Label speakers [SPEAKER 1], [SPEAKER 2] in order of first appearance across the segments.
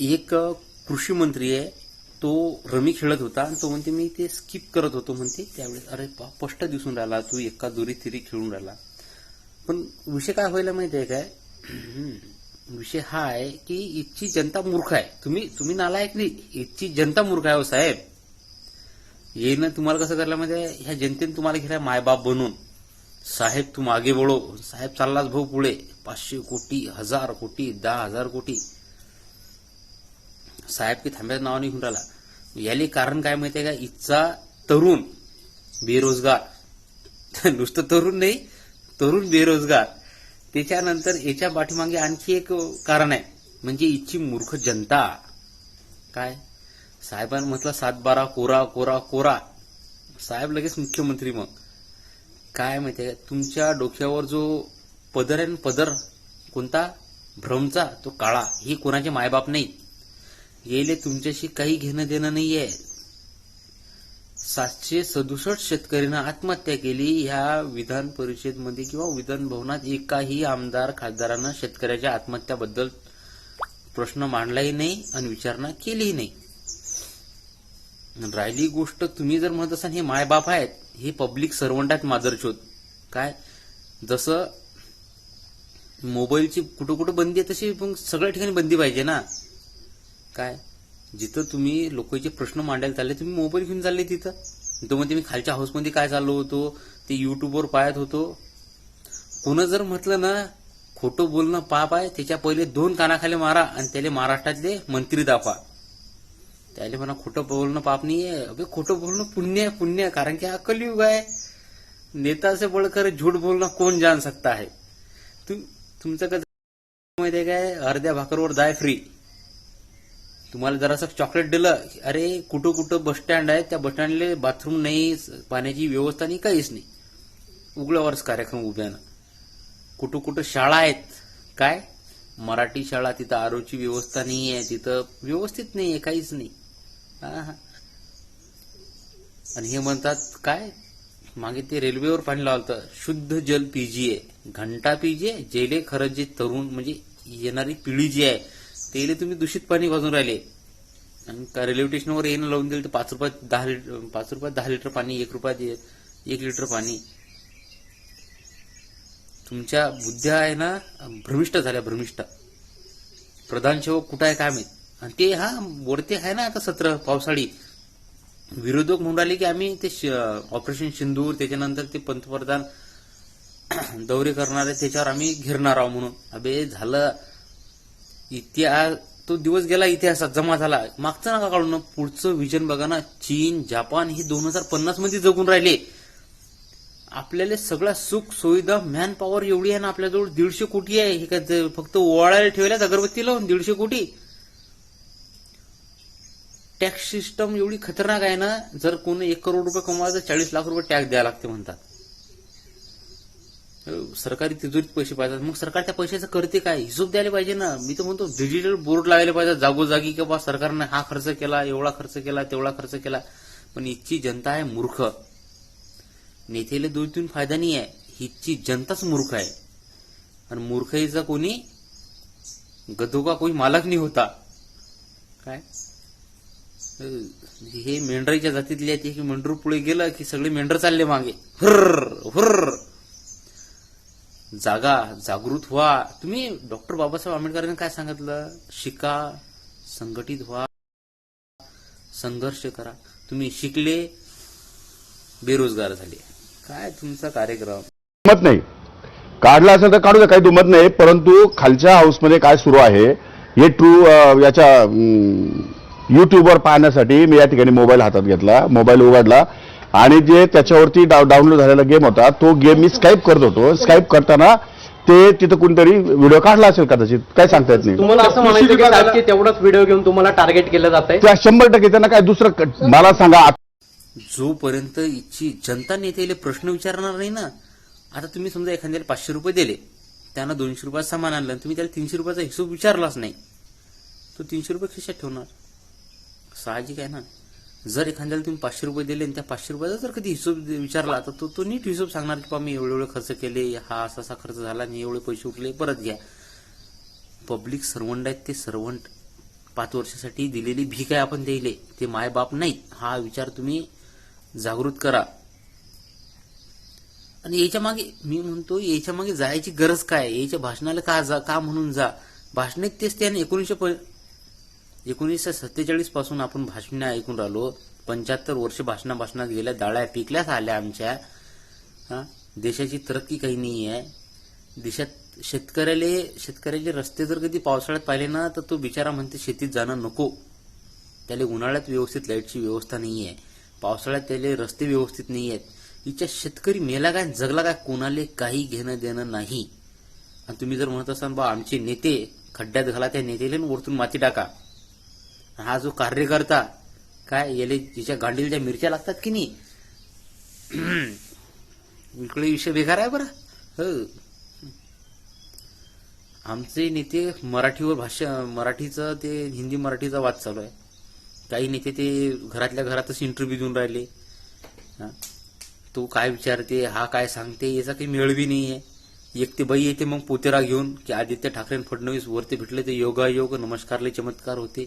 [SPEAKER 1] एक कृषी मंत्री आहे तो रमी खेळत होता आणि तो म्हणते मी ते स्किप करत होतो म्हणते. त्यावेळेस अरे स्पष्ट दिसून राहिला तू एका दुरी तिरी खेळून राहिला. पण विषय काय व्हायला माहिती आहे काय? विषय हा आहे की इथची जनता मूर्ख आहे. तुम्ही तुम्ही नालायक नाही. इथची जनता मूर्ख आहे हो साहेब. येणं तुम्हाला कसं करायला माहिती आहे? ह्या जनतेने तुम्हाला घेतला मायबाप बनून. साहेब तू मागे वळो. साहेब चाललाच भाऊ पुढे. पाचशे कोटी हजार कोटी दहा हजार कोटी. साहेब की थांब्याचं नाव निघून राहिला. याले कारण काय माहितीये का? इथचा तरुण बेरोजगार. नुसतं तरुण नाही तरुण बेरोजगार. त्याच्यानंतर याच्या पाठीमागे आणखी एक कारण आहे. म्हणजे इथची मूर्ख जनता. काय? साहेबांनी म्हटलं सात बारा कोरा कोरा कोरा. साहेब लगेच मुख्यमंत्री मग. काय माहितीये का? तुमच्या डोक्यावर जो पदर आहे पदर कोणता? भ्रमचा तो काळा. ही कोणाचे मायबाप नाही येले तुमच्याशी काही घेणं देणं नाहीये. सातशे सदुसष्ट शेतकऱ्यांना आत्महत्या केली. ह्या विधान परिषदमध्ये किंवा विधान भवनात एकाही आमदार खासदारानं शेतकऱ्याच्या आत्महत्याबद्दल प्रश्न मांडलाही नाही आणि विचारणा केलीही नाही. राहिली गोष्ट तुम्ही जर म्हणत असाल हे मायबाप आहेत. हे पब्लिक सर्वंट आहेत मादरचोद काय? जसं मोबाईलची कुठं कुठं बंदी आहे तशी सगळ्या ठिकाणी बंदी पाहिजे ना. काय? जिथं तुम्ही लोकांचे प्रश्न मांडायला चालले तुम्ही मोबाईल घेऊन चालले तिथं? तो म्हणते मी खालच्या हाऊसमध्ये काय चाललो होतो ते युट्यूबवर पाहत होतो. कोणं जर म्हटलं ना खोटं बोलणं पाप आहे त्याच्या पहिले दोन कानाखाली मारा आणि त्याला महाराष्ट्रातले मंत्री दापा त्याला म्हणा खोटं बोलणं पाप नाही आहे खोटं बोलणं पुण्य आहे पुण्य आहे कारण की हा कलियुग आहे. नेता से बळकर झूठ बोलणं कोण जाण सकता आहे? तुमचं कसं आहे काय? अर्ध्या भाकरवर दाय फ्री तुम्हाला जरासं चॉकलेट दिलं अरे कुठं कुठं बस स्टँड आहे त्या बस स्टँडले बाथरूम नाही पाण्याची व्यवस्था नाही काहीच नाही. उघड्यावरच कार्यक्रम उभ्यानं कुठं कुठं शाळा आहेत. काय? मराठी शाळा तिथं आरोची व्यवस्था नाही आहे तिथं व्यवस्थित नाही आहे काहीच नाही. हा, हा. आणि हे म्हणतात काय? मागे ते रेल्वेवर पाणी लावलं शुद्ध जल पीजीए घंटा पीजीए जेले खरंच जे तरुण म्हणजे येणारी पिढी जी आहे तेले तुम्ही दूषित पाणी वाजून राहिले. आणि का रेल्वे स्टेशनवर येणं लावून दिलं तर पाच रुपयात दहा लिटर पाच रुपयात दहा लिटर पाणी एक रुपयात एक लिटर पाणी. तुमच्या बुद्ध्या आहे ना भ्रमिष्ट झाल्या भ्रमिष्ट. प्रधान सेवक कुठं आहे काय माहीत? आणि ते हा वरती आहे ना आता सत्र पावसाळी. विरोधक म्हणून राहिले की आम्ही ते श- ऑपरेशन सिंदूर त्याच्यानंतर ते पंतप्रधान दौरे करणारे त्याच्यावर आम्ही घेरणार आहोत म्हणून. अबे झालं. इतिहास तो दिवस गेला इतिहासात जमा झाला. मागचं नका काढून पुढचं विजन बघा ना. चीन जपान हे दोन हजार पन्नासमध्ये जगून राहिले. आपल्याला सगळ्या सुख सुविधा मॅन पॉवर एवढी आहे ना आपल्याजवळ दीडशे कोटी आहे. हे काय फक्त ओवाळायला ठेवल्यात अगरबत्ती लावून दीडशे कोटी. टॅक्स सिस्टम एवढी खतरनाक आहे ना जर कोणी एक करोड रुपये कमवायचं चाळीस लाख रुपये टॅक्स द्यायला लागते म्हणतात. सरकारी तिजोरीत पैसे पाहिजेत. मग सरकार त्या पैशाचं करते काय? हिशोब द्यायला पाहिजे ना. मी तर म्हणतो डिजिटल बोर्ड लावायला पाहिजे. जागोजागी की बा सरकारने हा खर्च केला एवढा खर्च केला तेवढा खर्च केला. पण इथची जनता आहे मूर्ख. नेतेले दोन तीन फायदा नाही आहे. हिची जनताच मूर्ख आहे. आणि मूर्खाईचा कोणी गदोगा कोणी मालक नाही होता. काय? हे मेंढराच्या जातीतले आहेत. की मेंढरू पुढे गेलं की सगळे मेंढर चालले मागे. हुर्र हुर्र. जागा जागृत व्हा. तुम्ही डॉक्टर बाबासाहेब आंबेडकरांनी काय सांगितलं? शिका संघटित व्हा संघर्ष करा. तुम्ही शिकले बेरोजगार झाले काय तुमचा कार्यक्रम?
[SPEAKER 2] मत नाही. काढला असेल तर काढू द्या काही दुमत नाही. परंतु खालच्या हाऊसमध्ये काय सुरू आहे हे ट्रू याच्या युट्यूबवर पाहण्यासाठी मी या ठिकाणी मोबाईल हातात घेतला मोबाईल उघडला. आणि जे त्याच्यावरती डाव डाउनलोड झालेला गेम होता तो गेम मी स्काईप करत होतो. स्काईप करताना ते तिथं कोणतरी व्हिडिओ काढला असेल कदाचित. काय सांगता येत नाही.
[SPEAKER 3] तुम्हाला असं म्हणायचं की तेवढाच व्हिडिओ घेऊन तुम्हाला टार्गेट केलं जात आहे
[SPEAKER 2] त्या शंभर टक्के त्यांना काय दुसरं मला सांगा
[SPEAKER 1] जोपर्यंत इथची जनता नेत्याला प्रश्न विचारणार नाही ना आता तुम्ही समजा एखाद्याला पाचशे रुपये दिले त्यानं दोनशे रुपयाचं सामान आणलं आणि तुम्ही त्याला तीनशे रुपयाचा हिशोब विचारलाच नाही तो तीनशे रुपये खिशात ठेवणार. साहजिक आहे ना? जर एखाद्याला तुम्ही पाचशे रुपये दिले आणि त्या पाचशे रुपयाचा जर कधी हिशोब विचारला तर तो तो नीट हिशोब सांगणार की बा मी एवढे एवढे खर्च केले हा असा असा खर्च झाला आणि एवढे पैसे उठले परत घ्या. पब्लिक सर्वंट आहेत ते सर्वंट पाच वर्षासाठी दिलेली भीक आहे आपण द्यायले ते मायबाप नाहीत. हा विचार तुम्ही जागृत करा. आणि याच्या मागे मी म्हणतो याच्या मागे जायची गरज काय याच्या भाषणाला का जा का म्हणून जा? भाषणे तेच त्याने एकोणीसशे प- एकोणीसशे सत्तेचाळीसपासून आपण भाषण ऐकून राहिलो. पंच्याहत्तर वर्ष भाषणा भाषणात गेल्या डाळ्या पिकल्याच आल्या आमच्या. हा? देशाची तरक्की काही नाही आहे देशात शेतकऱ्याले शेतकऱ्याचे रस्ते जर कधी पावसाळ्यात पाहिले ना तर तो बिचारा म्हणते शेतीत जाणं नको. त्याला उन्हाळ्यात व्यवस्थित लाईटची व्यवस्था नाही आहे पावसाळ्यात त्याले रस्ते व्यवस्थित नाही आहेत हिच्या शेतकरी मेला काय जगला काय कोणाले काही घेणं देणं नाही. आणि तुम्ही जर म्हणत असाल बा आमचे नेते खड्ड्यात घाला त्या नेतेला वरतून माती टाका. हा जो कार्यकर्ता काय याले जिच्या गांडीला ज्या मिरच्या लागतात की नाही? इकडे विषय बेकार आहे बरं. हो. आमचे नेते मराठीवर भाषा मराठीचं ते हिंदी मराठीचा वाद चालू आहे. काही नेते ते घरातल्या घरातच इंटरव्ह्यू देऊन राहिले. तू काय विचारते हा काय सांगते याचा काही मेळवी नाही आहे एक ते बाई येते मग पोतेरा घेऊन की आदित्य ठाकरे फडणवीस वरती भेटले ते योगायोग नमस्कारले चमत्कार होते.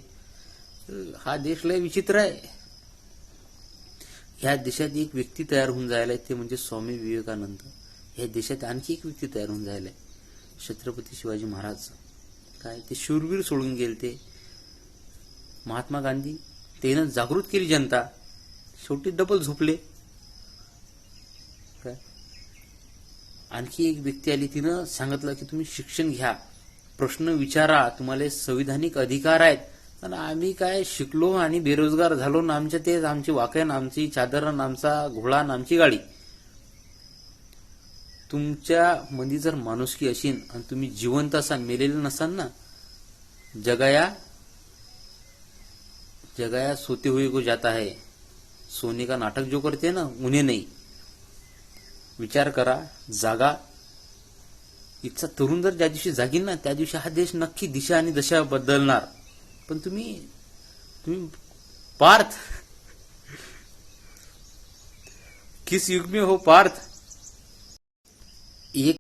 [SPEAKER 1] हा देश लय विचित्र आहे. ह्या देशात एक व्यक्ती तयार होऊन जायला आहे ते म्हणजे स्वामी विवेकानंद. ह्या देशात आणखी एक व्यक्ती तयार होऊन जायला आहे छत्रपती शिवाजी महाराज. काय ते शूरवीर सोडून गेले ते. महात्मा गांधी त्यानं जागृत केली जनता. शेवटी डबल झोपले. काय? आणखी एक व्यक्ती आली तिनं सांगितलं की तुम्ही शिक्षण घ्या. प्रश्न विचारा तुम्हाला संविधानिक अधिकार आहेत. आणि आम्ही काय शिकलो आणि बेरोजगार झालो ना आमच्या तेच आमची वाकण आमची चादर आमचा घोडा आमची गाडी. तुमच्या मध्ये जर माणुसकी असेल आणि तुम्ही जिवंत असाल मेलेले नसाल ना जगाया जगाया सोते हुए को जाता है. सोने का नाटक जो करते ना उन्हें नाही. विचार करा जागा. इथचा तरुण जर ज्या दिवशी जागील ना त्या दिवशी हा देश नक्की दिशा आणि दशा बदलणार. पण तुम्ही तुम्ही पार्थ. किस युग में हो पार्थ? एक